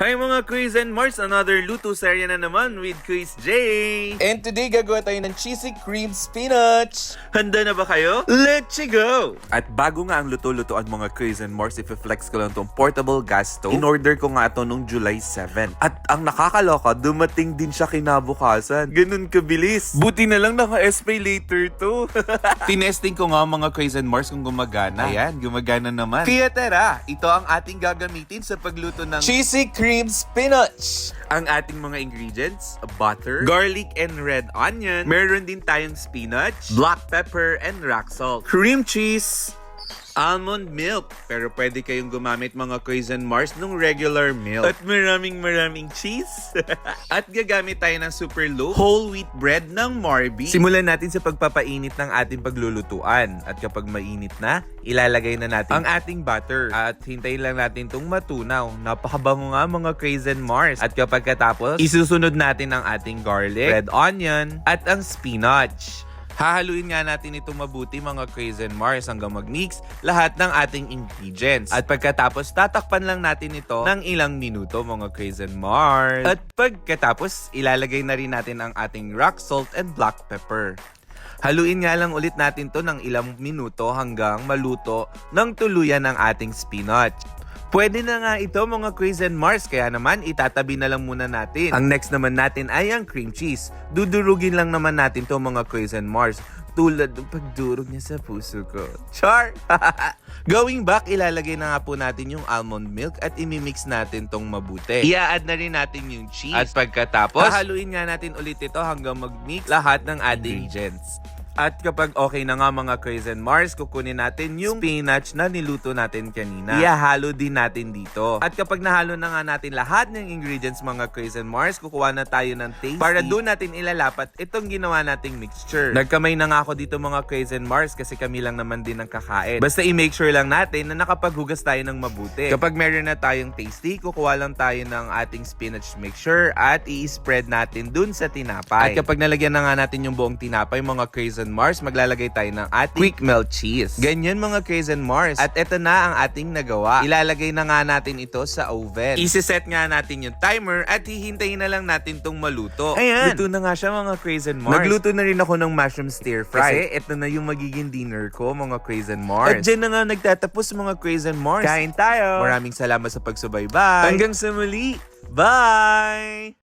Hi mga Quiz and Mars! Another luto serya na naman with Quiz J! And today, gagawa tayo ng cheesy cream spinach. Handa na ba kayo? Let's go! At bago nga ang luto-lutoan mga Quiz and Mars, i-flex ko lang tong portable gas stove. In-order ko nga ito nung July 7. At ang nakakaloka, dumating din siya kinabukasan. Ganun kabilis. Buti na lang naka-spray later to. Tinesting ko nga mga Quiz and Mars kung gumagana. Ayan, gumagana naman. Kaya tara, ito ang ating gagamitin sa pagluto ng Cheesy cream spinach. ang ating mga ingredients, butter, garlic and red onion. Meron din tayong spinach, black pepper, and rock salt. Cream cheese, almond milk. Pero pwede kayong gumamit mga Coisin Mars nung regular milk. At maraming maraming cheese. At gagamit tayo ng super loaf whole wheat bread ng Marby. Simulan natin sa pagpapainit ng ating paglulutuan. At kapag mainit na, ilalagay na natin ang ating butter. At hintayin lang natin itong matunaw. Napakabango nga mga Coisin Mars. At kapag katapos, isusunod natin ang ating garlic, red onion, at ang spinach. Hahaluin nga natin itong mabuti mga Crazy and Mars hanggang mag-mix lahat ng ating ingredients. At pagkatapos, tatakpan lang natin ito ng ilang minuto mga Crazy and Mars. At pagkatapos, ilalagay na rin natin ang ating rock salt and black pepper. Haluin nga lang ulit natin to ng ilang minuto hanggang maluto ng tuluyan ng ating spinach. Pwede na nga ito mga Quiz and Mars, kaya naman itatabi na lang muna natin. Ang next naman natin ay ang cream cheese. Dudurugin lang naman natin to mga Quiz and Mars. Tulad ng pagdurog niya sa puso ko. Char! Going back, ilalagay na nga po natin yung almond milk at imimix natin tong mabuti. Ia-add na rin natin yung cheese. At pagkatapos, hahaluin nga natin ulit ito hanggang mag-mix lahat ng ingredients. At kapag okay na nga mga and Mars, kukunin natin yung spinach na niluto natin kanina. Ihahalo din natin dito. At kapag nahalo na nga natin lahat ng ingredients mga and Mars, kukuha na tayo ng tasty. Para doon natin ilalapat itong ginawa nating mixture. Nagkamay na nga ako dito mga and Mars kasi kami lang naman din ang kakain. Basta i-make sure lang natin na nakapaghugas tayo ng mabuti. Kapag meron na tayong tasty, kukuha lang tayo ng ating spinach mixture at i-spread natin dun sa tinapay. At kapag nalagyan na nga natin yung buong tinapay mga Chris and Mars, maglalagay tayo ng ating quick melt cheese. Ganyan mga Chris and Mars. At ito na ang ating nagawa. Ilalagay na nga natin ito sa oven. Isiset nga natin yung timer at hihintayin na lang natin tong maluto. Ayan. Luto na nga siya mga Chris and Mars. Nagluto na rin ako ng mushroom stir fry. Kasi ito na yung magiging dinner ko mga Chris and Mars. At dyan na nga nagtatapos mga Chris and Mars. Kain tayo. Maraming salamat sa pagsubaybay. Hanggang sa muli. Bye!